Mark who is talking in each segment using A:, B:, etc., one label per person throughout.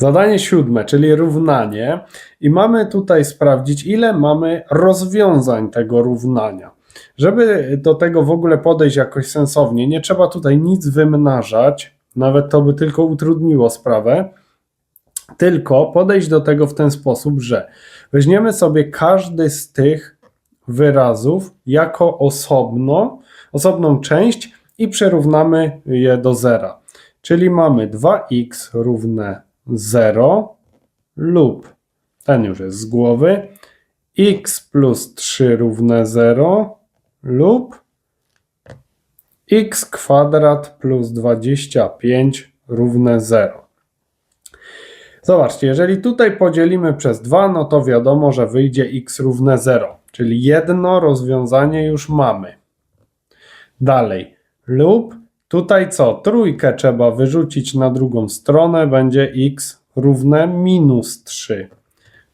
A: Zadanie siódme, czyli równanie, i mamy tutaj sprawdzić, ile mamy rozwiązań tego równania. Żeby do tego w ogóle podejść jakoś sensownie, nie trzeba tutaj nic wymnażać, nawet to by tylko utrudniło sprawę, tylko podejść do tego w ten sposób, że weźmiemy sobie każdy z tych wyrazów jako osobno, osobną część i przerównamy je do zera. Czyli mamy 2x równe 0 lub, ten już jest z głowy, x plus 3 równe 0 lub x kwadrat plus 25 równe 0. Zobaczcie, jeżeli tutaj podzielimy przez 2, no to wiadomo, że wyjdzie x równe 0, czyli jedno rozwiązanie już mamy. Dalej, lub tutaj co? Trójkę trzeba wyrzucić na drugą stronę, będzie x równe minus 3.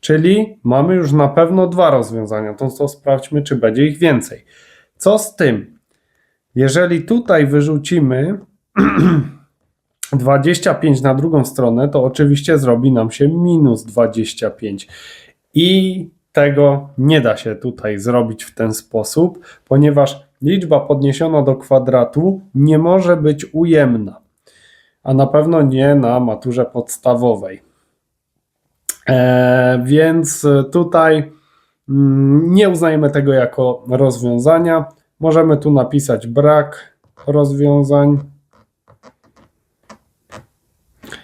A: Czyli mamy już na pewno dwa rozwiązania, to, to sprawdźmy, czy będzie ich więcej. Co z tym? Jeżeli tutaj wyrzucimy 25 na drugą stronę, to oczywiście zrobi nam się minus 25. I tego nie da się tutaj zrobić w ten sposób, ponieważ liczba podniesiona do kwadratu nie może być ujemna, a na pewno nie na maturze podstawowej. E, więc tutaj mm, nie uznajemy tego jako rozwiązania. Możemy tu napisać brak rozwiązań. E,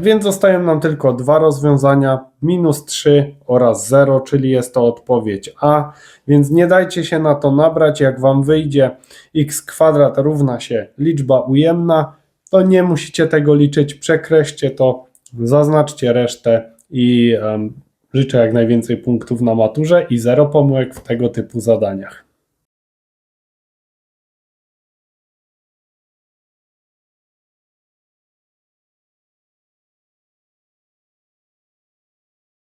A: więc zostają nam tylko dwa rozwiązania, minus 3 oraz 0, czyli jest to odpowiedź A. Więc nie dajcie się na to nabrać, jak Wam wyjdzie x kwadrat równa się liczba ujemna, to nie musicie tego liczyć, przekreślcie to, zaznaczcie resztę i życzę jak najwięcej punktów na maturze i zero pomyłek w tego typu zadaniach.